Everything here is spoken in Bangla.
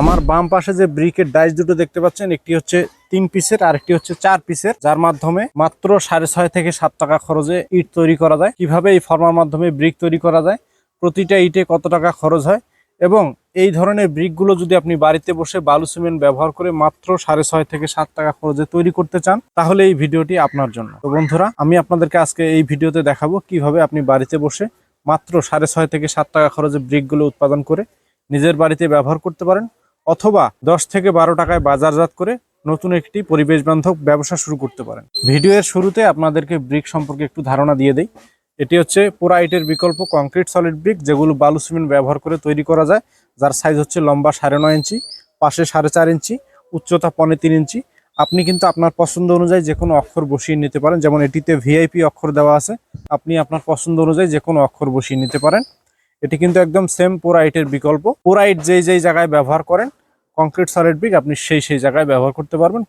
আমার বাম পাশে যে ব্রিকের ডাইস দুটো দেখতে পাচ্ছেন, একটি হচ্ছে তিন পিসের আর একটি হচ্ছে চার পিসের, যার মাধ্যমে মাত্র সাড়ে ছয় থেকে সাত টাকা খরচে ইট তৈরি করা যায়। কীভাবে এই ফর্মার মাধ্যমে ব্রিক তৈরি করা যায়, প্রতিটা ইটে কত টাকা খরচ হয় এবং এই ধরনের ব্রিকগুলো যদি আপনি বাড়িতে বসে বালু সিমেন্ট ব্যবহার করে মাত্র সাড়ে ছয় থেকে সাত টাকা খরচে তৈরি করতে চান, তাহলে এই ভিডিওটি আপনার জন্য। তো বন্ধুরা, আমি আপনাদেরকে আজকে এই ভিডিওতে দেখাবো কীভাবে আপনি বাড়িতে বসে মাত্র সাড়ে ছয় থেকে সাত টাকা খরচে ব্রিকগুলো উৎপাদন করে নিজের বাড়িতে ব্যবহার করতে পারেন। অথবা দশ থেকে বারো টাকায় বাজারজাত করে নতুন একটি পরিবেশ বান্ধব ব্যবসা শুরু করতে পারেন। ভিডিওর শুরুতে আপনাদেরকে ব্রিক সম্পর্কে একটু ধারণা দিয়ে দেই। এটি হচ্ছে পোরাইটের বিকল্প কংক্রিট সলিড ব্রিক, যেগুলো বালু সিমেন্ট ব্যবহার করে তৈরি করা যায়। যার সাইজ হচ্ছে লম্বা সাড়ে নয় ইঞ্চি, পাশে সাড়ে চার ইঞ্চি, উচ্চতা পনে তিন ইঞ্চি। আপনি কিন্তু আপনার পছন্দ অনুযায়ী যে কোনো অক্ষর বসিয়ে নিতে পারেন। যেমন এটিতে ভিআইপি অক্ষর দেওয়া আছে। আপনি আপনার পছন্দ অনুযায়ী যে কোনো অক্ষর বসিয়ে নিতে পারেন। এটি কিন্তু একদম সেম পোরাইটের বিকল্প। পোরাইট যেই যেই জায়গায় ব্যবহার করেন কংক্রিট সলিড ব্রিক আপনি সেই সেই জায়গায় ব্যবহার করতে পারবেন।